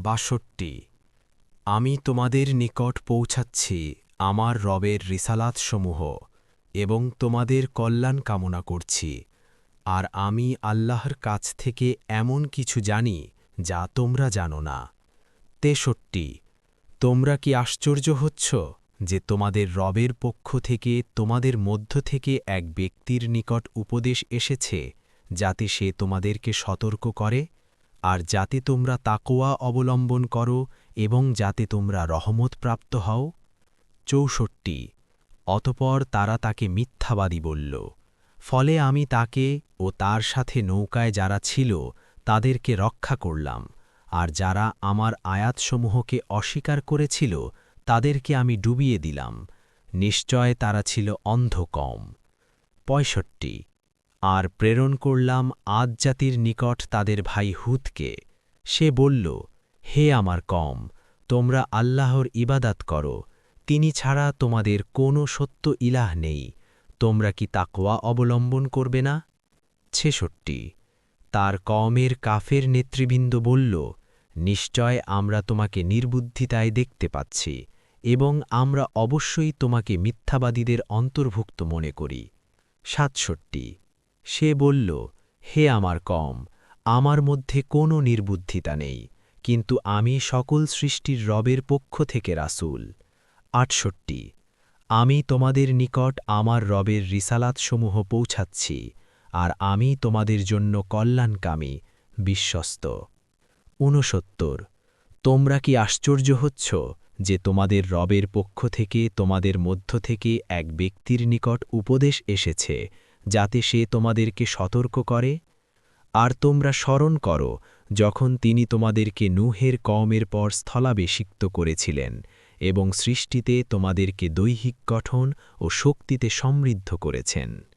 বাষট্টি। আমি তোমাদের নিকট পৌঁছাচ্ছি আমার রবের রিসালাতসমূহ এবং তোমাদের কল্যাণ কামনা করছি। আর আমি আল্লাহর কাছ থেকে এমন কিছু জানি যা তোমরা জানো না। তেষট্টি। তোমরা কি আশ্চর্য হচ্ছ যে তোমাদের রবের পক্ষ থেকে তোমাদের মধ্য থেকে এক ব্যক্তির নিকট উপদেশ এসেছে যাতে সে তোমাদেরকে সতর্ক করে? আর যাতে তোমরা তাকোয়া অবলম্বন করো এবং যাতে তোমরা রহমত প্রাপ্ত হও। চৌষট্টি। অতপর তারা তাকে মিথ্যাবাদী বলল, ফলে আমি তাকে ও তার সাথে নৌকায় যারা ছিল তাদেরকে রক্ষা করলাম, আর যারা আমার আয়াতসমূহকে অস্বীকার করেছিল তাদেরকে আমি ডুবিয়ে দিলাম। নিশ্চয় তারা ছিল অন্ধ কম পঁয়ষট্টি। আর প্রেরণ করলাম আদ জাতির নিকট তাদের ভাই হুদকে। সে বলল, হে আমার কম, তোমরা আল্লাহর ইবাদাত করো, তিনি ছাড়া তোমাদের কোনো সত্য ইলাহ নেই, তোমরা কি তাকোয়া অবলম্বন করবে না? ছেষট্টি, তার কমের কাফের নেতৃবৃন্দ বলল, নিশ্চয় আমরা তোমাকে নির্বুদ্ধিতায় দেখতে পাচ্ছি এবং আমরা অবশ্যই তোমাকে মিথ্যাবাদীদের অন্তর্ভুক্ত মনে করি। সাতষট্টি সে বলল, হে আমার কম, আমার মধ্যে কোনো নির্বুদ্ধিতা নেই, কিন্তু আমি সকল সৃষ্টির রবের পক্ষ থেকে রাসুল। আটষট্টি, আমি তোমাদের নিকট আমার রবের রিসালাতসমূহ পৌঁছাচ্ছি, আর আমি তোমাদের জন্য কল্যাণকামী, বিশ্বস্ত। ঊনসত্তর, তোমরা কি আশ্চর্য হচ্ছ যে তোমাদের রবের পক্ষ থেকে তোমাদের মধ্য থেকে এক ব্যক্তির নিকট উপদেশ এসেছে যাতে সে তোমাদেরকে সতর্ক করে, আর তোমরা স্মরণ করো, যখন তিনি তোমাদেরকে নুহের কমের পর স্থলাবেশিক্ত করেছিলেন এবং সৃষ্টিতে তোমাদেরকে দৈহিক গঠন ও শক্তিতে সমৃদ্ধ করেছেন।